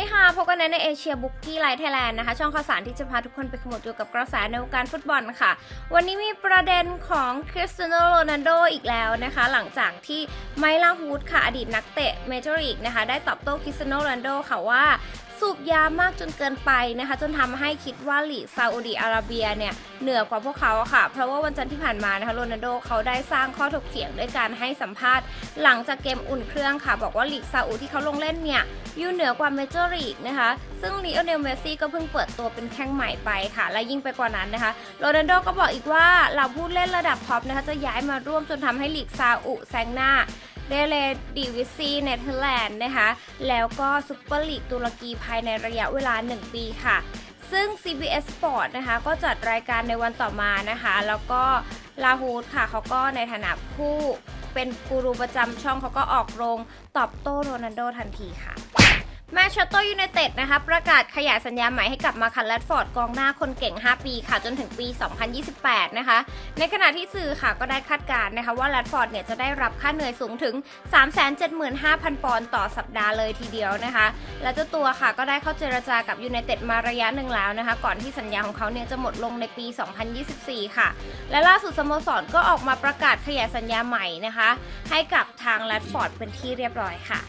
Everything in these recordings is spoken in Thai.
ดีค่ะพบกันในเอเชียบุ๊กกี้ไลท์ไทยแลนด์นะคะ ช่องข่าวสารที่จะพาทุกคนไปขมวดอยู่กับกระแสในวงการฟุตบอลค่ะ วันนี้มีประเด็นของคริสเตียโนโรนัลโดอีกแล้วนะคะ หลังจากที่ไมล่าฮูดค่ะ อดีตนักเตะเมเจอร์ลีกนะคะ ได้ตอบโต้คริสเตียโนโรนัลโดค่ะว่า สูบยามากจนเกินไปนะคะ จนทำให้คิดว่าลีซาอุดีอาระเบียเนี่ยเหนือกว่าพวกเขาค่ะ เพราะว่าวันจันทร์ที่ผ่านมานะคะโรนัลโดเขาได้สร้างข้อถกเถียงด้วยการให้สัมภาษณ์ หลังจากเกมอุ่นเครื่องค่ะ บอกว่าลีกซาอุที่เขาลงเล่นเนี่ยอยู่เหนือกว่าเมเจอร์ลีกนะคะ ซึ่งลีโอเนลเมสซี่ก็เพิ่งเปิดตัวเป็นแข้งใหม่ไปค่ะ และยิ่งไปกว่านั้นนะคะโรนัลโดก็บอกอีกว่าเราผู้เล่นระดับท็อปนะคะจะย้ายมาร่วมจนทำให้ลีกซาอุแซงหน้า เดเลดิวิซีเนเธอร์แลนด์นะคะ แล้วก็ซุปเปอร์ลีกตุรกีภายในระยะเวลา 1 ปีค่ะ ซึ่ง CBS Sport นะคะก็จัดรายการในวันต่อมานะคะ แล้วก็ลาฮูดค่ะเขาก็ในฐานะผู้เป็นกูรูประจำช่องเขาก็ออกโรงตอบโต้โรนัลโดทันทีค่ะ แมนเชสเตอร์ยูไนเต็ดนะคะประกาศขยายสัญญาใหม่ให้กับมาคันแรดฟอร์ดกองหน้าคนเก่ง 5 ปีค่ะจนถึงปี 2028 นะคะ ในขณะที่สื่อค่ะก็ได้คาดการณ์นะคะว่าแรดฟอร์ดเนี่ยจะได้รับค่าเหนื่อยสูงถึง 375,000 ปอนด์ต่อสัปดาห์เลยทีเดียวนะคะ และเจ้าตัวค่ะก็ได้เข้าเจรจากับยูไนเต็ดมาระยะหนึ่งแล้วนะคะ ก่อนที่สัญญาของเขาเนี่ยจะหมดลงในปี 2024 ค่ะ และล่าสุดสโมสรก็ออกมาประกาศขยายสัญญาใหม่นะคะ ให้กับทางแรดฟอร์ดเป็นที่เรียบร้อยค่ะ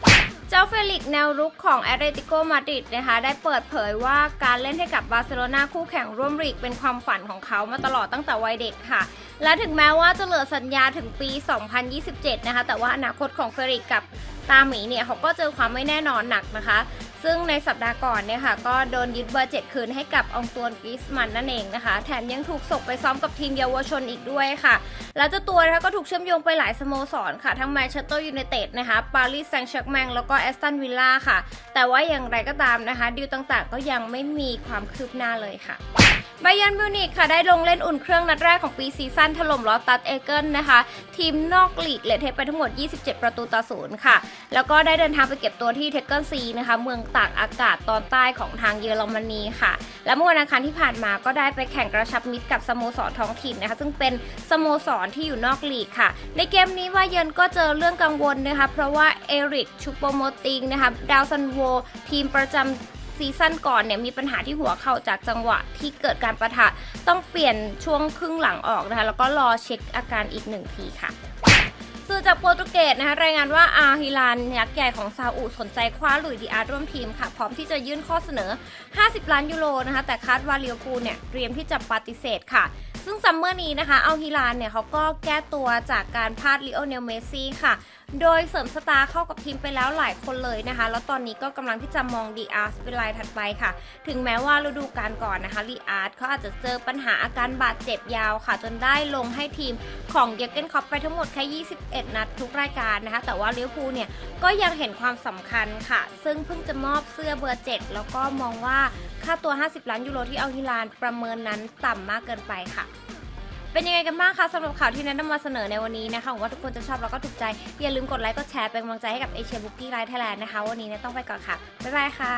เจ้าเฟลิกซ์แนวรุกของอตเลติโกมาดริดนะคะได้เปิดเผยว่าการเล่นให้กับบาร์เซโลนาคู่แข่งร่วมลีกเป็นความฝันของเขามาตลอดตั้งแต่วัยเด็กค่ะ และถึงแม้ว่าจะเหลือสัญญาถึงปี 2027 นะคะ แต่ว่าอนาคตของเฟลิกกับตาหมีเนี่ยเขาก็เจอความไม่แน่นอนหนักนะคะ ซึ่งในสัปดาห์ก่อนเนี่ยค่ะ ก็โดนยึดเบอร์เจ็ดคืนให้กับองตวนกิสมันนั่นเองนะคะ แถมยังถูกส่งไปซ้อมกับทีมเยาวชนอีกด้วยค่ะแล้วเจ้าตัวนะคะก็ถูกเชื่อมโยงไปหลายสโมสรค่ะทั้งแมนเชสเตอร์ยูไนเต็ดนะคะปารีสแซงต์แชร์แมงแล้วก็แอสตันวิลล่าค่ะ แต่ว่าอย่างไรก็ตามนะคะดีลต่างๆ ก็ยังไม่มีความคืบหน้าเลยค่ะไบยันมิวนิกค่ะได้ลงเล่นอุ่นเครื่องนัดแรกของปีซีซั่นถล่มลอตัสเอเกิลนะคะ ทีมนอกลีกเลทเทปไปทั้งหมด 27 ประตูต่อศูนย์ค่ะ แล้วก็ได้เดินทางไปเก็บตัวที่เทเกิลซีนะคะ เมืองตากอากาศตอนใต้ของทางเยอรมนีค่ะ และเมื่อวันอังคารที่ผ่านมาก็ได้ไปแข่งกระชับมิตรกับสโมสรท้องถิ่นนะคะ ซึ่งเป็นสโมสรที่อยู่นอกลีกค่ะ ในเกมนี้ว่าเยินก็เจอเรื่องกังวลนะคะ เพราะว่าเอริกชูโปโมติงนะคะดาวซันโว ทีมประจำซีซั่นก่อนเนี่ยมีปัญหาที่หัวเข่าจากจังหวะที่เกิดการประทะต้องเปลี่ยนช่วงครึ่งหลังออกนะคะ แล้วก็รอเช็คอาการอีกหนึ่งทีค่ะสื่อจากโปรตุเกสนะคะรายงานว่าอาฮิลานยักษ์ใหญ่ของซาอุสนใจคว้าหลุยดีอาร์ร่วมทีมค่ะ พร้อมที่จะยื่นข้อเสนอ 50 ล้านยูโรนะคะ แต่คาดว่าเลียวพูลเนี่ยเตรียมที่จะปฏิเสธค่ะ ซึ่งซัมเมอร์นี้นะคะเอาฮิลานเนี่ยเขาก็แก้ตัวจากการพลาดลิโอเนลเมสซี่ค่ะ โดยเสริมสตาร์เข้ากับทีมไปแล้วหลายคนเลยนะคะ แล้วตอนนี้ก็กำลังที่จะมองดีอาร์สเป็นรายถัดไปค่ะ ถึงแม้ว่าฤดูกาลก่อนนะคะลีอาร์ตเขาอาจจะเจอปัญหาอาการบาดเจ็บยาวค่ะ จนได้ลงให้ทีมของเยเกนคอปไปทั้งหมดแค่ 21 นัดทุกรายการนะคะ แต่ว่าลิเวอร์พูลเนี่ยก็ยังเห็นความสำคัญค่ะ ซึ่งเพิ่งจะมอบเสื้อเบอร์ 7 แล้วก็มองว่าค่าตัว 50 ล้านยูโรที่เอาฮิลานประเมินนั้นต่ำมากเกินไปค่ะ เป็นยังไงกันบ้างคะสำหรับข่าวที่แนะนำมาเสนอในวันนี้นะคะหวังว่าทุกคนจะชอบแล้วก็ถูกใจ อย่าลืมกดไลค์กดแชร์เป็นกำลังใจให้กับเอเชียบุ๊กี้ไลท์ไทยแลนด์นะคะ วันนี้เนี่ยต้องไปก่อนค่ะ บ๊ายบายค่ะ